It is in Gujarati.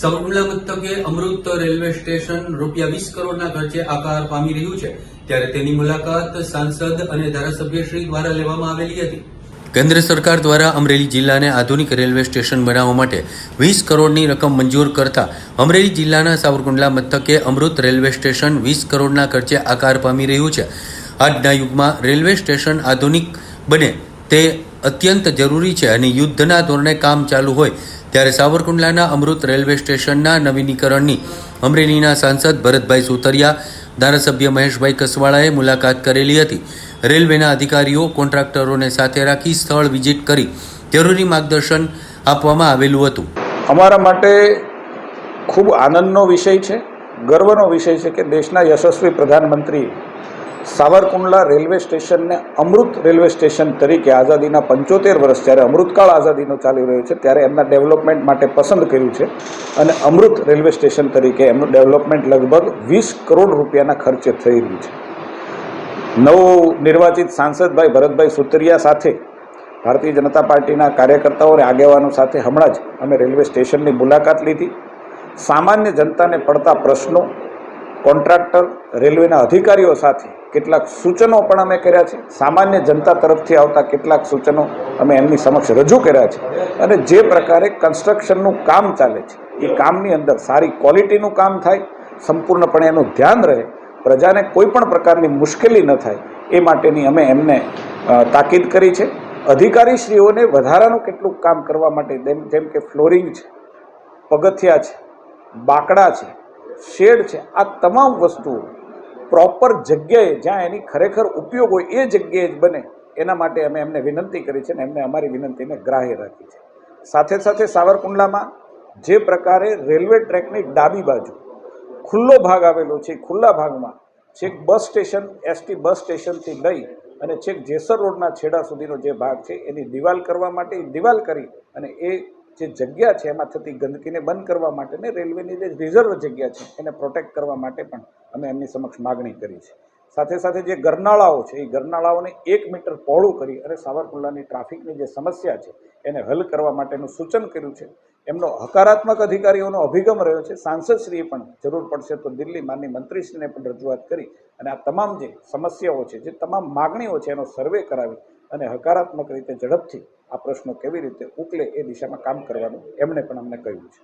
સાવરકુંડલા મથકે અમૃત રેલવે સ્ટેશન રૂપિયા વીસ કરોડના ખર્ચે આકાર પામી રહ્યું છે. ત્યારે તેની મુલાકાત સાંસદ અને ધારાસભ્યશ્રી દ્વારા લેવામાં આવેલી હતી. કેન્દ્ર સરકાર દ્વારા અમરેલી જિલ્લાને આધુનિક રેલવે સ્ટેશન બનાવવા માટે વીસ કરોડની રકમ મંજૂર કરતા અમરેલી જિલ્લાના સાવરકુંડલા મથકે અમૃત રેલવે સ્ટેશન વીસ કરોડના ખર્ચે આકાર પામી રહ્યું છે. આજના યુગમાં રેલવે સ્ટેશન આધુનિક બને તે અત્યંત જરૂરી છે અને યુદ્ધના ધોરણે કામ ચાલુ હોય ત્યારે સાવરકુંડલાના અમૃત રેલવે સ્ટેશનના નવીનીકરણની અમરેલીના સાંસદ ભરતભાઈ સુતરિયા ધારાસભ્ય મહેશભાઈ કસવાળાએ મુલાકાત કરેલી હતી. રેલવેના અધિકારીઓ કોન્ટ્રાક્ટરોને સાથે રાખી સ્થળ વિઝિટ કરી જરૂરી માર્ગદર્શન આપવામાં આવેલું હતું. અમારા માટે ખૂબ આનંદનો વિષય છે, ગર્વનો વિષય છે કે દેશના યશસ્વી પ્રધાનમંત્રી સાવરકુંડલા રેલવે સ્ટેશનને અમૃત રેલવે સ્ટેશન તરીકે આઝાદીના પંચોતેર વર્ષ જ્યારે અમૃતકાળ આઝાદીનો ચાલી રહ્યો છે, ત્યારે એમના ડેવલપમેન્ટ માટે પસંદ કર્યું છે અને અમૃત રેલવે સ્ટેશન તરીકે એમનું ડેવલપમેન્ટ લગભગ વીસ કરોડ રૂપિયાના ખર્ચે થઈ રહ્યું છે. નવ નિર્વાચિત સાંસદભાઈ ભરતભાઈ સુતરિયા સાથે ભારતીય જનતા પાર્ટીના કાર્યકર્તાઓ અને આગેવાનો સાથે હમણાં જ અમે રેલવે સ્ટેશનની મુલાકાત લીધી. સામાન્ય જનતાને પડતા પ્રશ્નો, કોન્ટ્રાક્ટર, રેલવેના અધિકારીઓ સાથે કેટલાક સૂચનો પણ અમે કર્યા છે. સામાન્ય જનતા તરફથી આવતા કેટલાક સૂચનો અમે એમની સમક્ષ રજૂ કર્યા છે. અને જે પ્રકારે કન્સ્ટ્રક્શનનું કામ ચાલે છે, એ કામની અંદર સારી ક્વોલિટીનું કામ થાય, સંપૂર્ણપણે એનું ધ્યાન રહે, પ્રજાને કોઈ પણ પ્રકારની મુશ્કેલી ન થાય, એ માટેની અમે એમને તાકીદ કરી છે. અધિકારીશ્રીઓને વધારાનું કેટલું કામ કરવા માટે જેમ કે ફ્લોરિંગ છે, પગથિયા છે, બાકડા છે, શેડ છે, આ તમામ વસ્તુઓ પ્રોપર જગ્યાએ જ્યાં એની ખરેખર ઉપયોગ હોય એ જગ્યાએ જ બને, એના માટે અમે એમને વિનંતી કરી છે ને એમને અમારી વિનંતીને ગ્રાહ્ય રાખી છે. સાથે સાથે સાવરકુંડલામાં જે પ્રકારે રેલવે ટ્રેકની ડાબી બાજુ ખુલ્લો ભાગ આવેલો છે, ખુલ્લા ભાગમાં છેક બસ સ્ટેશન એસટી બસ સ્ટેશનથી લઈ અને છેક જેસર રોડના છેડા સુધીનો જે ભાગ છે, એની દિવાલ કરવા માટે દિવાલ કરી અને એ જે જગ્યા છે, એમાં થતી ગંદકીને બંધ કરવા માટે ને રેલવેની જે રિઝર્વ જગ્યા છે, એને પ્રોટેક્ટ કરવા માટે પણ અમે એમની સમક્ષ માગણી કરી છે. સાથે સાથે જે ગરનાળાઓ છે, એ ગરનાળાઓને એક મીટર પહોળું કરી અને સાવરકુંડલાની ટ્રાફિકની જે સમસ્યા છે, એને હલ કરવા માટેનું સૂચન કર્યું છે. એમનો હકારાત્મક અધિકારીઓનો અભિગમ રહ્યો છે. સાંસદશ્રીએ પણ જરૂર પડશે તો દિલ્હી માનની મંત્રીશ્રીને પણ રજૂઆત કરી અને આ તમામ જે સમસ્યાઓ છે, જે તમામ માગણીઓ છે, એનો સર્વે કરાવી અને હકારાત્મક રીતે ઝડપથી આ પ્રશ્નો કેવી રીતે ઉકલે એ દિશામાં કામ કરવાનું એમણે પણ અમને કહ્યું છે.